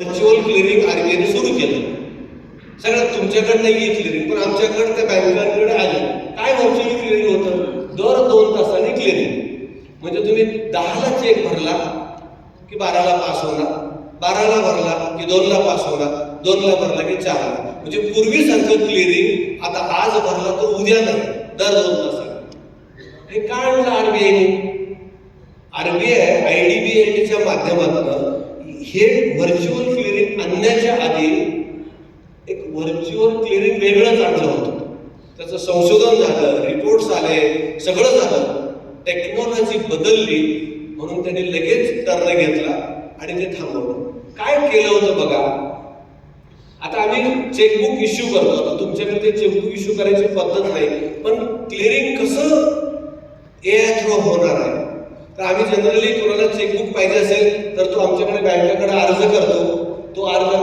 Virtual clearing आरबीआयने सुरू केलं. सगळं तुमच्याकडे नाही क्लिअरिंग पण आमच्याकडे त्या बँकांकडे आली. काय व्हर्च्युअल क्लिअरिंग होतं? दर दोन तासांनी क्लिअरिंग म्हणजे तुम्ही दहाला चेक भरला की बाराला पास होणार. बाराला भरला की दोनला पास होणार. दोनला भरला की चारला. म्हणजे पूर्वीसारखं क्लिअरिंग आता आज भरला तर उद्या नाही. दर दोन तासांनी. हे काय आणलं आरबीआयने RBI I D B L टीच्या माध्यमातून हे व्हर्च्युअल क्लिअरिंग आणण्याच्या आधी एक व्हर्च्युअल क्लिअरिंग वेगळंच आणलं होतं. त्याचं संशोधन झालं रिपोर्ट्स आले सगळं झालं. टेक्नॉलॉजी बदलली म्हणून त्यांनी लगेच निर्णय घेतला आणि ते थांबवलं. काय केलं होतं बघा? आता आम्ही चेकबुक इश्यू करतो. आता तुमच्याकडे ते चेकबुक इश्यू करायची पद्धत नाही पण क्लिअरिंग कसं ए आय थ्रू होणार आहे? तर आम्ही जनरली कोणाला चेकबुक पाहिजे असेल तर तो आमच्याकडे बँकेकडे अर्ज करतो. तो अर्ज